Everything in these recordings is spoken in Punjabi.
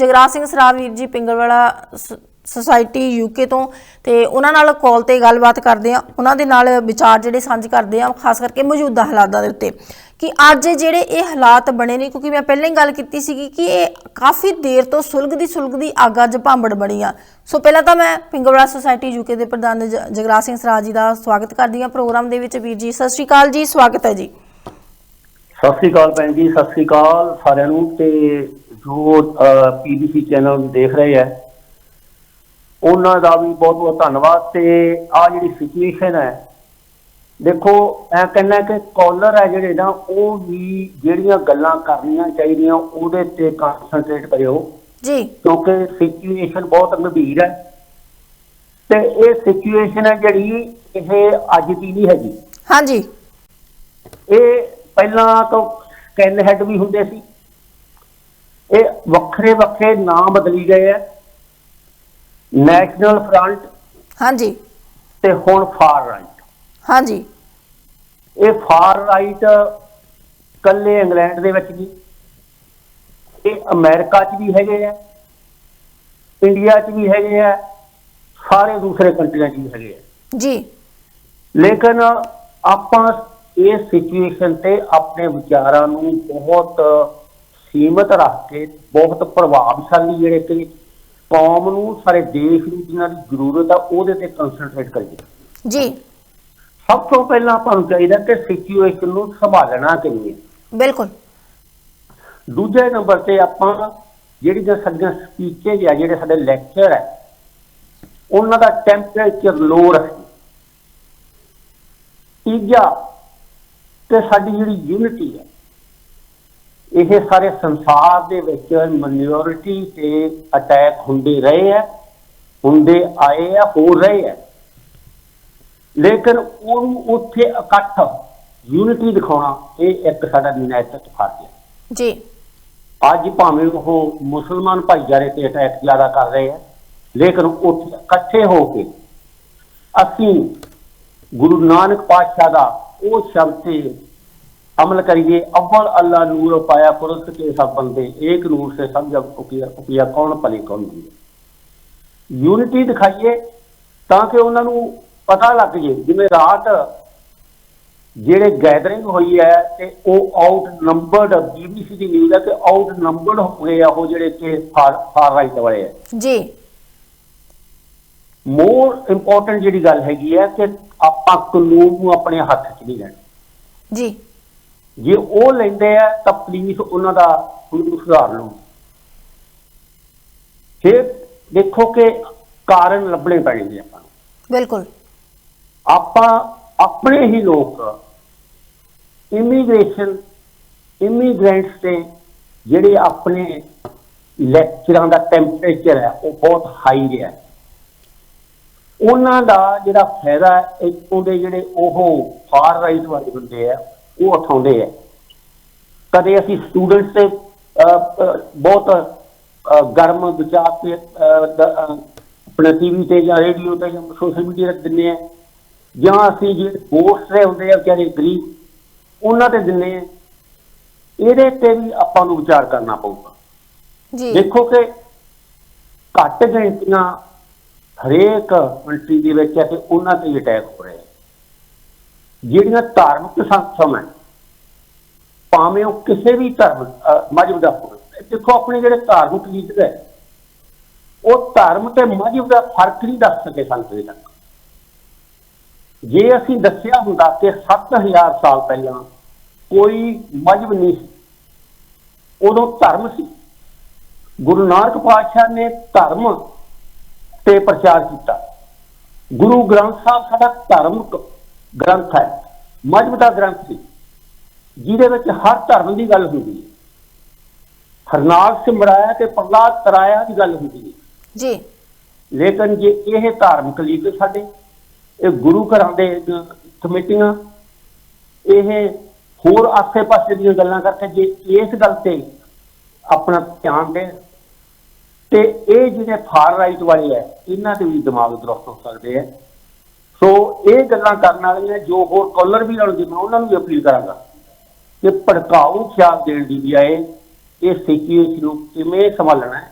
ਜਗਰਾਜ ਸਿੰਘ ਸਰਾਵ ਵੀਰ ਜੀ ਪਿੰਗਲਵਾਲਾ ਸ- ਯੂਕੇ ਤੋਂ ਤੇ ਉਹਨਾਂ ਨਾਲ ਕਾਲ ਤੇ ਗੱਲਬਾਤ ਕਰਦੇ ਆ। ਉਹਨਾਂ ਦੇ ਨਾਲ ਵਿਚਾਰ ਜਿਹੜੇ ਸਾਂਝ ਕਰਦੇ ਆ, ਖਾਸ ਕਰਕੇ ਮੌਜੂਦਾ ਹਾਲਾਤਾਂ ਦੇ ਉੱਤੇ। ਕਿ ਅੱਜ ਜਿਹੜੇ ਇਹ ਹਾਲਾਤ ਬਣੇ ਨੇ, ਕਿਉਂਕਿ ਮੈਂ ਪਹਿਲਾਂ ਹੀ ਗੱਲ ਕੀਤੀ ਸੀਗੀ ਕਿ ਇਹ ਕਾਫੀ ਦੇਰ ਤੋਂ ਸੁਲਗਦੀ ਸੁਲਗਦੀ ਅੱਗ ਅੱਜ ਭਾਂਬੜ ਬਣੀ ਆ। ਸੋ ਪਹਿਲਾਂ ਤਾਂ ਮੈਂ ਪਿੰਗਲਵਾਲਾ ਸੁਸਾਇਟੀ ਯੂਕੇ ਦੇ ਪ੍ਰਧਾਨ ਜਗਰਾਜ ਸਿੰਘ ਸਰਾਜ ਜੀ ਦਾ ਸਵਾਗਤ ਕਰਦੀ ਆ ਪ੍ਰੋਗਰਾਮ ਦੇ ਵਿੱਚ। ਵੀਰ ਜੀ, ਸਤਿ ਸ਼੍ਰੀ ਅਕਾਲ ਜੀ, ਸਵਾਗਤ ਹੈ ਜੀ। ਸਤਿ ਸ੍ਰੀ ਅਕਾਲ ਭੈਣ ਜੀ, ਸਤਿ ਸ੍ਰੀ ਅਕਾਲ ਸਾਰਿਆਂ ਨੂੰ ਤੇ ਜੋ ਪੀਬੀਸੀ ਚੈਨਲ ਦੇਖ ਰਹੇ ਆ ਉਹਨਾਂ ਦਾ ਵੀ ਬਹੁਤ ਬਹੁਤ ਧੰਨਵਾਦ ਤੇ ਆ ਜਿਹੜੀ ਸਿਚੁਏਸ਼ਨ ਹੈ ਦੇਖੋ ਮੈਂ ਕਹਿੰਦਾ ਕਿ ਕਾਲਰ ਹੈ ਜਿਹੜੇ ਨਾ ਉਹ ਵੀ ਜਿਹੜੀਆਂ ਗੱਲਾਂ ਕਰਨੀਆਂ ਚਾਹੀਦੀਆਂ ਉਹਦੇ ਤੇ ਕਨਸੈਂਟਰੇਟ ਕਰਿਓ। ਜੀ। ਕਿਉਂਕਿ ਸਿਚੁਏਸ਼ਨ ਬਹੁਤ ਗੰਭੀਰ ਹੈ। ਤੇ ਇਹ ਸਿਚੁਏਸ਼ਨ ਹੈ ਜਿਹੜੀ ਇਹ ਅੱਜ ਦੀ ਨਹੀਂ ਹੈਗੀ। ਹਾਂਜੀ। ਇਹ ਪਹਿਲਾਂ ਤੋਂ ਸਕੈਨ ਹੈਡ ਵੀ ਹੁੰਦੇ ਸੀ। ਇਹ ਵੱਖਰੇ ਵੱਖਰੇ ਨਾਮ ਬਦਲੀ ਗਏ ਆ। ਨੈਸ਼ਨਲ ਫਰੰਟ ਹਾਂਜੀ। ਤੇ ਹੁਣ ਫਾਰ ਰਾਈਟ ਹਾਂਜੀ। ਇਹ ਫਾਰ ਰਾਈਟ ਕੱਲੇ ਇੰਗਲੈਂਡ ਦੇ ਵਿੱਚ ਨਹੀਂ ਇਹ ਅਮਰੀਕਾ 'ਚ ਵੀ ਹੈਗੇ ਆ। ਇੰਡੀਆ 'ਚ ਵੀ ਹੈਗੇ ਆ। ਸਾਰੇ ਦੂਸਰੇ ਕੰਟਰੀਆਂ 'ਚ ਵੀ ਹੈਗੇ ਆ। ਜੀ। ਲੇਕਿਨ ਆਪਾਂ ਇਸ ਸਿਚੁਏਸ਼ਨ ਤੇ ਆਪਣੇ ਵਿਚਾਰਾਂ ਨੂੰ ਬਹੁਤ ਸੀਮਤ ਰੱਖ ਕੇ ਬਹੁਤ ਪ੍ਰਭਾਵਸ਼ਾਲੀ ਜਿਹੜੇ ਕਿ ਕੌਮ ਨੂੰ ਸਾਰੇ ਦੇਸ਼ ਨੂੰ ਜਿਨ੍ਹਾਂ ਦੀ ਜ਼ਰੂਰਤ ਆ ਉਹਦੇ ਤੇ ਕਨਸੈਂਟਰੇਟ ਕਰੀਏ। ਜੀ। ਸਭ ਤੋਂ ਪਹਿਲਾਂ ਆਪਾਂ ਨੂੰ ਚਾਹੀਦਾ ਕਿ ਸਿਚੁਏਸ਼ਨ ਨੂੰ ਸੰਭਾਲਣਾ ਕਿਵੇਂ ਹੈ ਬਿਲਕੁਲ। ਦੂਜੇ ਨੰਬਰ ਤੇ ਆਪਾਂ ਜਿਹੜੀ ਜੋ ਸਾਡੀਆਂ ਸਪੀਚੇਜ ਆ ਜਿਹੜੇ ਸਾਡੇ ਲੈਕਚਰ ਹੈ ਉਹਨਾਂ ਦਾ ਟੈਂਪਰੇਚਰ ਲੋ ਰੱਖੀਏ। ਤੀਜਾ ਤੇ ਸਾਡੀ ਜਿਹੜੀ ਯੂਨਿਟੀ ਹੈ ਇਹ ਸਾਰੇ ਸੰਸਾਰ ਦੇ ਵਿੱਚ ਮਿਨੋਰਿਟੀ ਤੇ ਅਟੈਕ ਹੁੰਦੇ ਰਹੇ ਆ ਹੁੰਦੇ ਆਏ ਆ ਹੋ ਰਹੇ ਆ। ਲੇਕਿਨ ਉਹਨੂੰ ਉੱਥੇ ਇਕੱਠ ਯੂਨਿਟੀ ਦਿਖਾਉਣਾ ਇਹ ਇੱਕ ਸਾਡਾ ਨੈਤਿਕ ਫਰਜ਼ ਹੈ। ਜੀ। ਅੱਜ ਭਾਵੇਂ ਉਹ ਮੁਸਲਮਾਨ ਭਾਈਚਾਰੇ ਤੇ ਅਟੈਕ ਜ਼ਿਆਦਾ ਕਰ ਰਹੇ ਆ ਲੇਕਿਨ ਉੱਥੇ ਇਕੱਠੇ ਹੋ ਕੇ ਅਸੀਂ ਗੁਰੂ ਨਾਨਕ ਪਾਤਸ਼ਾਹ ਦਾ ਉਹ ਸ਼ਬਦ ਤੇ ਅਮਲ ਕਰੀਏ ਅਵਲ ਅੱਲਾ ਨੂਰ ਪਾਇਆ ਪੁਰਖ ਕੇ ਸਭ ਬੰਦੇ ਏਕ ਨੂਰ ਸੇ ਸਭ ਜਗ ਉਪਿਆ ਉਪਿਆ ਕੌਣ ਭਲੇ ਕੌਣ ਮੰਦੇ ਯੂਨਿਟੀ ਦਿਖਾਈਏ ਤਾਂ ਕਿ ਉਹਨਾਂ ਨੂੰ ਪਤਾ ਲੱਗ ਜੇ ਜਿਵੇਂ ਰਾਤ ਜਿਹੜੇ ਗੈਦਰਿੰਗ ਹੋਈ ਹੈ ਤੇ ਉਹ ਆਊਟ ਨੰਬਰਡ ਬੀਬੀਸੀ ਦੀ ਨਿਊਜ਼ ਹੈ ਕਿ ਆਊਟ ਨੰਬਰਡ ਹੋ ਗਏ ਆ ਉਹ ਜਿਹੜੇ ਕਿ ਫਾਰ ਫਾਰ ਰਾਈਟ ਵਾਲੇ ਆ। ਜੀ। ਮੋਰ ਇੰਪੋਰਟੈਂਟ ਜਿਹੜੀ ਗੱਲ ਹੈਗੀ ਹੈ ਕਿ ਆਪਾਂ ਕਾਨੂੰਨ ਨੂੰ ਆਪਣੇ ਹੱਥ 'ਚ ਨਹੀਂ ਲੈਣਾ। ਜੀ। ਜੇ ਉਹ ਲੈਂਦੇ ਆ ਤਾਂ ਪਲੀਜ਼ ਉਹਨਾਂ ਦਾ ਸੁਧਾਰ ਲਓ ਫਿਰ ਦੇਖੋ ਕਿ ਕਾਰਨ ਲੱਭਣੇ ਪੈਣਗੇ ਆਪਾਂ ਨੂੰ। ਬਿਲਕੁਲ। ਆਪਾਂ ਆਪਣੇ ਹੀ ਲੋਕ ਇਮੀਗ੍ਰੇਸ਼ਨ ਇਮੀਗ੍ਰੈਂਟਸ ਤੇ ਜਿਹੜੇ ਆਪਣੇ ਲੈਕਚਰਾਂ ਦਾ ਟੈਂਪਰੇਚਰ ਹੈ ਉਹ ਬਹੁਤ ਹਾਈ ਰਿਹਾ। ਉਹਨਾਂ ਦਾ ਜਿਹੜਾ ਫਾਇਦਾ ਉਹਦੇ ਜਿਹੜੇ ਉਹ ਫਾਰ ਰਾਈਟ ਵਾਲੇ ਹੁੰਦੇ ਆ ਉਹ ਉਠਾਉਂਦੇ ਆ। ਕਦੇ ਅਸੀਂ ਸਟੂਡੈਂਟਸ ਤੇ ਬਹੁਤ ਗਰਮ ਵਿਚਾਰ ਤੇ ਦ- ਆਪਣੇ ਟੀਵੀ ਤੇ ਜਾਂ ਰੇਡੀਓ ਤੇ ਜਾਂ ਸੋਸ਼ਲ ਮੀਡੀਆ ਤੇ ਦਿੰਦੇ ਆ। ਜਾਂ ਅਸੀਂ ਜਿਹੜੇ ਪੋਸਟ ਰਹੇ ਹੁੰਦੇ ਆ ਵਿਚਾਰੇ ਗਰੀਬ ਉਹਨਾਂ ਤੇ ਦਿੰਦੇ ਆ। ਇਹਦੇ ਤੇ ਵੀ ਆਪਾਂ ਨੂੰ ਵਿਚਾਰ ਕਰਨਾ ਪਊਗਾ। ਜੀ। ਦੇਖੋ ਕਿ ਘੱਟ ਗਿਣਤੀਆਂ ਹਰੇਕ ਕੰਟਰੀ ਦੇ ਵਿੱਚ ਹੈ ਤੇ ਉਹਨਾਂ ਤੇ ਅਟੈਕ ਹੋ ਰਹੇ। ਜਿਹੜੀਆਂ ਧਾਰਮਿਕ ਸੰਸਥਾਵਾਂ ਭਾਵੇਂ ਉਹ ਕਿਸੇ ਵੀ ਧਰਮ ਅਹ, ਮਜ਼ਹਬ ਦਾ ਹੋਵੇ ਦੇਖੋ ਆਪਣੇ ਜਿਹੜੇ ਧਾਰਮਿਕ ਲੀਡਰ ਹੈ ਉਹ ਧਰਮ ਤੇ ਮਜ਼ਹਬ ਦਾ ਫ਼ਰਕ ਨਹੀਂ ਦੱਸ ਸਕੇ ਸੰਤ ਤੱਕ। ਜੇ ਅਸੀਂ ਦੱਸਿਆ ਹੁੰਦਾ ਕਿ 7000 ਸਾਲ ਪਹਿਲਾਂ ਕੋਈ ਮਜ਼ਹਬ ਨਹੀਂ ਸੀ ਉਦੋਂ ਧਰਮ ਸੀ। ਗੁਰੂ ਨਾਨਕ ਪਾਤਸ਼ਾਹ ਨੇ ਧਰਮ ਤੇ ਪ੍ਰਚਾਰ ਕੀਤਾ। ਗੁਰੂ ਗ੍ਰੰਥ ਸਾਹਿਬ ਸਾਡਾ ਧਰਮਕ ਗ੍ਰੰਥ ਹੈ। ਮਜ਼ਹਬ ਦਾ ਗ੍ਰੰਥ ਸੀ ਜਿਹਦੇ ਵਿੱਚ ਹਰ ਧਰਮ ਦੀ ਗੱਲ ਹੁੰਦੀ ਹੈ। ਹਰਨਾਲ ਸਿਮਰਾਇਆ ਤੇ ਪ੍ਰਹਲਾਦ ਤਰਾਇਆ ਦੀ ਗੱਲ ਹੁੰਦੀ ਹੈ। ਜੀ। ਲੇਕਿਨ ਜੇ ਇਹ ਧਾਰਮਿਕ ਲੀਡਰ ਸਾਡੇ ਇਹ ਗੁਰੂ ਘਰਾਂ ਦੇ ਕਮੇਟੀਆਂ ਇਹ ਹੋਰ ਆਸੇ-ਪਾਸੇ ਦੀਆਂ ਗੱਲਾਂ ਕਰਕੇ ਜੇ ਇਸ ਗੱਲ ਤੇ ਆਪਣਾ ਧਿਆਨ ਦੇ ਤੇ ਇਹ ਜਿਹੜੇ ਫਾਰ ਰਾਈਟ ਵਾਲੇ ਆ ਇਹਨਾਂ ਦੇ ਵੀ ਦਿਮਾਗ ਦਰੁਸਤ ਹੋ ਸਕਦੇ ਆ ਸੋ ਇਹ ਗੱਲਾਂ ਕਰਨ ਵਾਲੀਆਂ ਜੋ ਹੋਰ ਕਾਲਰ ਵੀ ਲਾਉਣਗੇ ਮੈਂ ਉਹਨਾਂ ਨੂੰ ਵੀ ਅਪੀਲ ਕਰਾਂਗਾ। ਕਿ ਭੜਕਾਊ ਖਿਆਲ ਦੇਣ ਦੀ ਬਜਾਏ ਇਹ ਸਿਚੁਏਸ਼ਨ ਨੂੰ ਕਿਵੇਂ ਸੰਭਾਲਣਾ ਹੈ,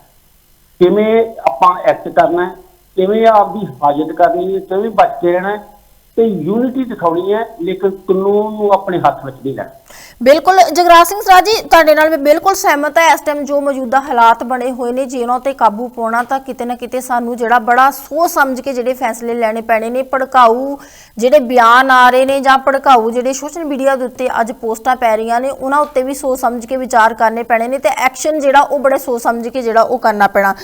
ਕਿਵੇਂ ਆਪਾਂ ਐਕਟ ਕਰਨਾ ਹੈ, ਕਿਵੇਂ ਆਪਦੀ ਹਿਫਾਜ਼ਤ ਕਰਨੀ ਹੈ, ਕਿਵੇਂ ਬਚ ਕੇ ਰਹਿਣਾ ਹੈ ਤੇ ਯੂਨਿਟੀ ਦਿਖਾਉਣੀ ਹੈ, ਲੇਕਿਨ ਕਾਨੂੰਨ ਨੂੰ ਆਪਣੇ ਹੱਥ ਵਿੱਚ ਨਹੀਂ ਲੈਣਾ। ਬਿਲਕੁਲ, ਜਗਰਾਜ ਸਿੰਘ ਸਰਾ ਜੀ, ਤੁਹਾਡੇ ਨਾਲ ਮੈਂ ਬਿਲਕੁਲ ਸਹਿਮਤ ਹਾਂ, ਇਸ ਟਾਈਮ ਜੋ ਮੌਜੂਦਾ ਹਾਲਾਤ ਬਣੇ ਹੋਏ ਨੇ ਜੇ ਉਹਨਾਂ ਤੇ ਕਾਬੂ ਪਾਉਣਾ ਤਾਂ ਕਿਤੇ ਨਾ ਕਿਤੇ ਸਾਨੂੰ ਜਿਹੜਾ ਬੜਾ ਸੋਚ ਸਮਝ ਕੇ ਜਿਹੜੇ ਫੈਸਲੇ ਲੈਣੇ ਪੈਣੇ ਨੇ, ਭੜਕਾਊ ਜਿਹੜੇ ਬਿਆਨ ਆ ਰਹੇ ਨੇ ਜਾਂ ਭੜਕਾਊ ਜਿਹੜੇ ਸੋਸ਼ਲ ਮੀਡੀਆ ਦੇ ਉੱਤੇ ਅੱਜ ਪੋਸਟਾਂ ਪੈ ਰਹੀਆਂ ਨੇ, ਉਹਨਾਂ ਉੱਤੇ ਵੀ ਸੋਚ ਸਮਝ ਕੇ ਵਿਚਾਰ ਕਰਨੇ ਪੈਣੇ ਨੇ ਤੇ ਐਕਸ਼ਨ ਜਿਹੜਾ ਉਹ ਬੜੇ ਸੋਚ ਸਮਝ ਕੇ ਜਿਹੜਾ ਉਹ ਕਰਨਾ ਪੈਣਾ।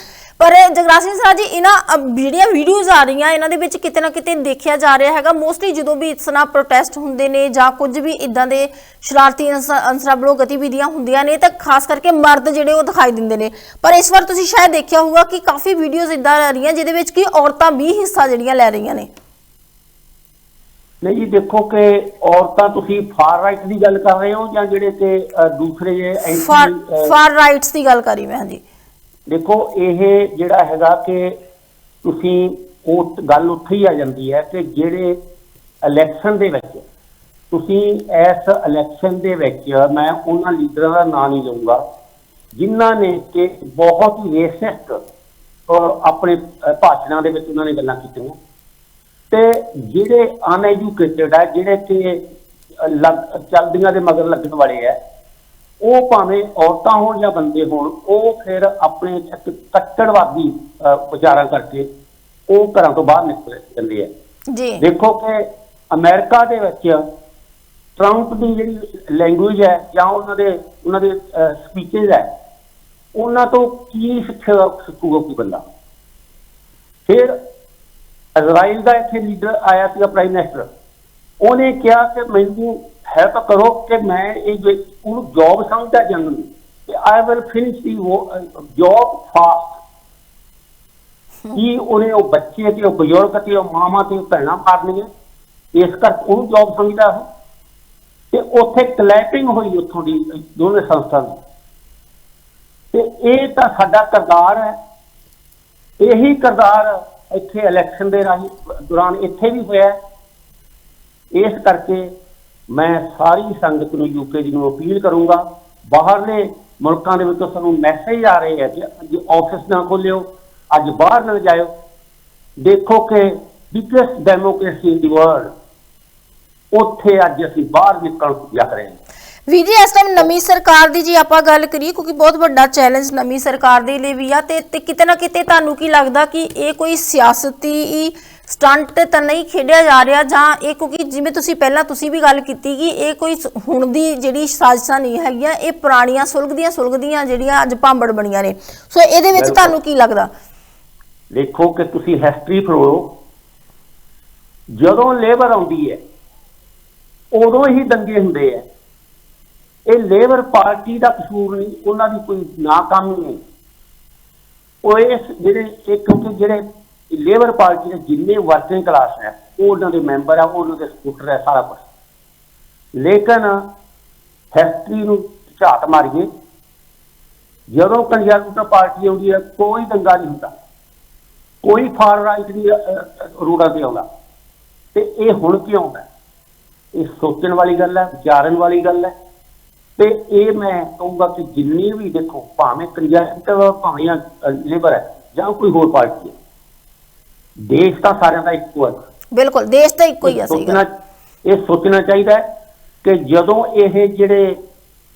ਪਰ ਜਗਰਾਜ ਸਿੰਘ ਸਰਾ ਜੀ ਇਹਨਾਂ ਜਿਹੜੀਆਂ ਵੀਡੀਓਜ਼ ਆ ਰਹੀਆਂ ਇਹਨਾਂ ਦੇ ਵਿੱਚ ਕਿਤੇ ਨਾ ਕਿਤੇ ਦੇਖਿਆ ਜਾ ਰਿਹਾ ਹੈਗਾ। ਮੋਸਟਲੀ ਜਦੋਂ ਵੀ ਇਸ ਤਰ੍ਹਾਂ ਪ੍ਰੋਟੈਸਟ ਹੁੰਦੇ ਨੇ ਜਾਂ ਕੁਝ ਵੀ ਇਦਾਂ ਦੇ ਸ਼ਰਾਰਤੀ ਅੰਸ- ਅਨਸਰਾਂ ਵੱਲੋਂ ਗਤੀਵਿਧੀਆਂ ਹੁੰਦੀਆਂ ਨੇ ਤਾਂ ਖਾਸ ਕਰਕੇ ਮਰਦ ਜਿਹੜੇ ਉਹ ਦਿਖਾਈ ਦਿੰਦੇ ਨੇ। ਪਰ ਇਸ ਵਾਰ ਤੁਸੀਂ ਸ਼ਾਇਦ ਦੇਖਿਆ ਹੋਊਗਾ ਕਿ ਕਾਫੀ ਵੀਡੀਓਜ਼ ਇਦਾਂ ਆ ਰਹੀਆਂ ਜਿਹਦੇ ਵਿੱਚ ਕਿ ਔਰਤਾਂ ਵੀ ਹਿੱਸਾ ਜਿਹੜੀਆਂ ਲੈ ਰਹੀਆਂ ਨੇ। ਨਹੀਂ ਜੀ ਦੇਖੋ ਕਿ ਔਰਤਾਂ ਤੁਸੀਂ ਫਾਰ ਰਾਈਟ ਦੀ ਗੱਲ ਕਰ ਰਹੇ ਹੋ ਜਾਂ ਜਿਹੜੇ ਕਿ ਦੂਸਰੇ ਅ, ਫਾਰ ਰਾਈਟਸ ਦੀ ਗੱਲ ਕਰੀ ਮੈਂ ਹਾਂਜੀ। ਦੇਖੋ ਇਹ ਜਿਹੜਾ ਹੈਗਾ ਕਿ ਤੁਸੀਂ ਉਹ ਗੱਲ ਉੱਥੇ ਹੀ ਆ ਜਾਂਦੀ ਹੈ ਕਿ ਜਿਹੜੇ ਇਲੈਕਸ਼ਨ ਦੇ ਵਿੱਚ ਤੁਸੀਂ ਇਸ ਇਲੈਕਸ਼ਨ ਦੇ ਵਿੱਚ ਮੈਂ ਉਹਨਾਂ ਲੀਡਰਾਂ ਦਾ ਨਾਂ ਨਹੀਂ ਲਊਂਗਾ ਜਿਨ੍ਹਾਂ ਨੇ ਕਿ ਬਹੁਤ ਹੀ ਰੇਸਿਸਟ ਆਪਣੇ ਭਾਸ਼ਣਾਂ ਦੇ ਵਿੱਚ ਉਹਨਾਂ ਨੇ ਗੱਲਾਂ ਕੀਤੀਆਂ। ਤੇ ਜਿਹੜੇ ਅਨਐਜੂਕੇਟਡ ਆ ਜਿਹੜੇ ਕਿ ਅ, ਲੱਗ- ਚਲਦੀਆਂ ਦੇ ਮਗਰ ਲੱਗਣ ਵਾਲੇ ਆ ਉਹ ਭਾਵੇਂ ਔਰਤਾਂ ਹੋਣ ਜਾਂ ਬੰਦੇ ਹੋਣ ਉਹ ਫਿਰ ਆਪਣੇ ਇੱਕ ਕੱਟੜਵਾਦੀ ਅ, ਵਿਚਾਰਾਂ ਕਰਕੇ ਉਹ ਘਰਾਂ ਤੋਂ ਬਾਹਰ ਨਿਕਲ ਜਾਂਦੇ ਆ। ਜੀ। ਦੇਖੋ ਕਿ ਅਮਰੀਕਾ ਦੇ ਵਿੱਚ ਟਰੰਪ ਦੀ ਜਿਹੜੀ ਲੈਂਗੁਏਜ ਹੈ ਜਾਂ ਉਹਨਾਂ ਦੇ ਉਹਨਾਂ ਦੇ ਸਪੀਚਸ ਹੈ ਉਹਨਾਂ ਤੋਂ ਕੀ ਸਿੱਖਿਆ ਸਿੱਖੂਗਾ ਕੋਈ ਬੰਦਾ? ਫਿਰ ਇਜ਼ਰਾਈਲ ਦਾ ਇੱਥੇ ਲੀਡਰ ਆਇਆ ਸੀਗਾ ਪ੍ਰਾਈਮ ਮਿਨਿਸਟਰ। ਉਹਨੇ ਕਿਹਾ ਕਿ ਮੈਨੂੰ ਹੈਲਪ ਕਰੋ ਕਿ ਮੈਂ ਇਹ ਜੋ ਉਹਨੂੰ ਜੌਬ ਸਮਝਦਾ ਜੰਗ ਨੂੰ, ਕਿ I will finish the job fast ਕੀ ਉਹਨੇ ਉਹ ਬੱਚੇ ਤੇ, ਉਹ ਬਜ਼ੁਰਗ ਤੇ, ਉਹ ਮਾਮਾ ਤੇ, ਉਹ ਮਾਰਨੀਆਂ? ਇਸ ਕਰਕੇ ਉਹਨੂੰ ਜੌਬ ਸਮਝਦਾ ਉਹ। ਤੇ ਉੱਥੇ ਕਲੈਪਿੰਗ ਹੋਈ ਉੱਥੋਂ ਦੀ, ਦੋਨੇ ਸੰਸਥਾ ਦੀ। ਤੇ ਇਹ ਤਾਂ ਸਾਡਾ ਕਰਦਾਰ ਹੈ। ਇਹੀ ਕਰਦਾਰ ਇੱਥੇ ਇਲੈਕਸ਼ਨ ਦੇ ਰਾਹੀਂ, ਦੌਰਾਨ ਇੱਥੇ ਵੀ ਹੋਇਆ। ਇਸ ਕਰਕੇ ਮੈਂ ਸਾਰੀ ਸੰਗਤ ਨੂੰ ਯੂਕੇ ਨੂੰ ਅਪੀਲ ਕਰੂੰਗਾ, ਬਾਹਰਲੇ ਮੁਲਕਾਂ ਦੇ ਵਿੱਚੋਂ ਸਾਨੂੰ ਮੈਸੇਜ ਆ ਰਹੇ ਹੈ ਕਿ ਅੱਜ ਆਫਿਸ ਨਾ ਖੋਲਿਓ, ਅੱਜ ਬਾਹਰ ਨਾ ਜਾਇਓ। ਦੇਖੋ ਕਿ biggest democracy in the world ਉੱਥੇ ਅੱਜ ਅਸੀਂ ਬਾਹਰ ਨਿਕਲ ਜਾ ਰਹੇ ਹਾਂ। ਵੀਰ ਜੀ, ਇਸ ਟਾਈਮ ਨਵੀਂ ਸਰਕਾਰ ਦੀ ਜੀ ਆਪਾਂ ਗੱਲ ਕਰੀਏ, ਕਿਉਂਕਿ ਬਹੁਤ ਵੱਡਾ ਚੈਲੰਜ ਨਵੀਂ ਸਰਕਾਰ ਦੇ ਲਈ ਵੀ ਆ ਤੇ ਕਿਤੇ ਨਾ ਕਿਤੇ ਤੁਹਾਨੂੰ ਕੀ ਲੱਗਦਾ ਕਿ ਇਹ ਕੋਈ ਸਿਆਸਤੀ ਸਟੰਟ ਤਾਂ ਨਹੀਂ ਖੇਡਿਆ ਜਾ ਰਿਹਾ ਜਾਂ ਇਹ ਕਿਉਂਕਿ ਜਿਵੇਂ ਤੁਸੀਂ ਪਹਿਲਾਂ ਤੁਸੀਂ ਵੀ ਗੱਲ ਕੀਤੀ ਕਿ ਇਹ ਕੋਈ ਹੁਣ ਦੀ ਜਿਹੜੀ ਸਾਜ਼ਿਸ਼ਾਂ ਨਹੀਂ ਹੈਗੀਆਂ ਇਹ ਪੁਰਾਣੀਆਂ ਸੁਲਗਦੀਆਂ ਸੁਲਗਦੀਆਂ ਜਿਹੜੀਆਂ ਅੱਜ ਭਾਂਬੜ ਬਣੀਆਂ ਨੇ। ਸੋ ਇਹਦੇ ਵਿੱਚ। ਤੁਹਾਨੂੰ ਕੀ ਲੱਗਦਾ? ਦੇਖੋ ਕਿ ਤੁਸੀਂ ਹਿਸਟਰੀ ਫਰੋਲੋ ਜਦੋਂ ਲੇਬਰ ਆਉਂਦੀ ਹੈ ਉਦੋਂ ਹੀ ਦੰਗੇ ਹੁੰਦੇ ਆ। ਇਹ ਲੇਬਰ ਪਾਰਟੀ ਦਾ ਕਸੂਰ ਨਹੀਂ ਉਹਨਾਂ ਦੀ ਕੋਈ ਨਾਕਾਮੀ ਨਹੀਂ ਉਹ ਇਸ ਜਿਹੜੇ ਇਹ ਕਿਉਂਕਿ ਜਿਹੜੇ ਲੇਬਰ ਪਾਰਟੀ ਦੇ ਜਿੰਨੇ ਵਰਕਿੰਗ ਕਲਾਸ ਹੈ, ਉਹ ਉਹਨਾਂ ਦੇ ਮੈਂਬਰ ਆ, ਉਹ ਉਹਨਾਂ ਦੇ ਸਪੋਰਟਰ ਹੈ, ਸਾਰਾ ਕੁਝ ਲੇਕਿਨ ਹਿਸਟਰੀ ਨੂੰ ਝਾਤ ਮਾਰੀਏ, ਜਦੋਂ ਕੰਜ਼ਰਵੇਟਿਵ ਪਾਰਟੀ ਆਉਂਦੀ ਹੈ, ਕੋਈ ਦੰਗਾ ਨਹੀਂ ਹੁੰਦਾ। ਕੋਈ ਫਾਰ ਰਾਈਟ ਦੀ ਰੂੜਾਂ ਤੇ ਆਉਂਦਾ। ਤੇ ਇਹ ਹੁਣ ਕਿਉਂ ਆਉਂਦਾ ਇਹ ਸੋਚਣ ਵਾਲੀ ਗੱਲ ਹੈ, ਵਿਚਾਰਨ ਵਾਲੀ ਗੱਲ ਹੈ। ਤੇ ਇਹ ਮੈਂ ਕਹੂੰਗਾ ਕਿ ਜਿੰਨੀ ਵੀ ਦੇਖੋ, ਭਾਵੇਂ ਕੰਜ਼ਰਵੇਟਿਵ ਭਾਵੇਂ ਲੇਬਰ ਹੈ, ਜਾਂ ਕੋਈ ਹੋਰ ਪਾਰਟੀ ਹੈ ਦੇਸ਼ ਤਾਂ ਸਾਰਿਆਂ ਦਾ ਇੱਕੋ ਹੈ। ਬਿਲਕੁਲ ਦੇਸ਼ ਤਾਂ ਇੱਕੋ ਹੀ ਆ ਇਹ ਸਹੀ ਸੋਚਣਾ ਗੱਲ ਇਹ ਸੋਚਣਾ ਚਾਹੀਦਾ ਹੈ ਕਿ ਜਦੋਂ ਇਹ ਜਿਹੜੇ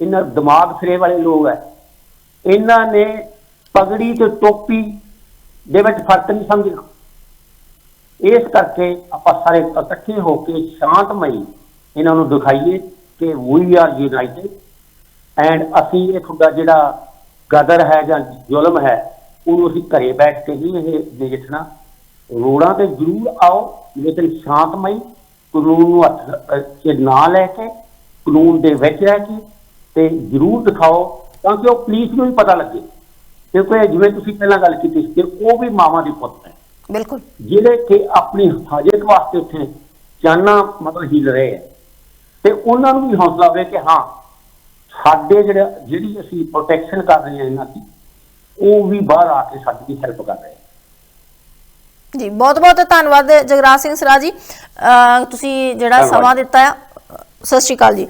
ਇਹਨਾਂ ਦਿਮਾਗ ਫਿਰੇ ਵਾਲੇ ਲੋਕ ਹੈ ਇਹਨਾਂ ਨੇ ਪਗੜੀ ਤੇ ਟੋਪੀ ਦੇ ਵਿੱਚ ਫ਼ਰਕ ਨਹੀਂ ਸਮਝਣਾ। ਇਸ ਕਰਕੇ ਆਪਾਂ ਸਾਰੇ ਇਕੱਠੇ ਹੋ ਕੇ ਸ਼ਾਂਤਮਈ ਇਹਨਾਂ ਨੂੰ ਦਿਖਾਈਏ ਕਿ ਵੀ ਆਰ ਯੂਨਾਈਟਿਡ ਐਂਡ ਅਸੀਂ ਇਹ ਤੁਹਾਡਾ ਜਿਹੜਾ ਗਦਰ ਹੈ ਜਾਂ ਜ਼ੁਲਮ ਹੈ ਉਹਨੂੰ ਅਸੀਂ ਘਰੇ ਬੈਠ ਕੇ ਹੀ ਇਹ ਦੇਖਣਾ। ਰੋੜਾਂ ਤੇ ਜ਼ਰੂਰ ਆਓ ਲੇਕਿਨ ਸ਼ਾਂਤਮਈ ਕਾਨੂੰਨ ਨੂੰ ਹੱਥ 'ਚ ਨਾ ਲੈ ਕੇ ਕਾਨੂੰਨ ਦੇ ਵਿੱਚ ਰਹਿ ਕੇ ਤੇ ਜ਼ਰੂਰ ਦਿਖਾਓ ਤਾਂ ਕਿ ਉਹ ਪੁਲਿਸ ਨੂੰ ਵੀ ਪਤਾ ਲੱਗੇ ਕਿਉਂਕਿ ਜਿਵੇਂ ਤੁਸੀਂ ਪਹਿਲਾਂ ਗੱਲ ਕੀਤੀ ਸੀ ਕਿ ਉਹ ਵੀ ਮਾਵਾਂ ਦੇ ਪੁੱਤ ਹੈ। ਬਿਲਕੁਲ। ਜਿਹੜੇ ਕਿ ਆਪਣੀ ਹਿਫਾਜ਼ਤ ਵਾਸਤੇ ਉੱਥੇ ਜਾਨਾਂ ਮਤਲਬ ਹਿੱਲ ਰਹੇ ਹੈ। ਤੇ ਉਹਨਾਂ ਨੂੰ ਵੀ ਹੌਸਲਾ ਹੋਵੇ ਕਿ ਹਾਂ ਸਾਡੇ ਜਿਹੜਾ ਜਿਹੜੀ ਅਸੀਂ ਪ੍ਰੋਟੈਕਸ਼ਨ ਕਰ ਰਹੇ ਹਾਂ ਇਹਨਾਂ ਦੀ ਉਹ ਵੀ ਬਾਹਰ ਆ ਕੇ ਸਾਡੀ ਹੈਲਪ ਕਰ ਰਹੇ ਹੈ। ਜੀ ਬਹੁਤ ਬਹੁਤ ਧੰਨਵਾਦ ਜਗਰਾਜ ਸਿੰਘ ਸਰਾ ਜੀ ਤੁਸੀਂ ਜਿਹੜਾ। ਸਮਾਂ ਦਿੱਤਾ ਸਤਿ ਸ਼੍ਰੀ ਅਕਾਲ ਜੀ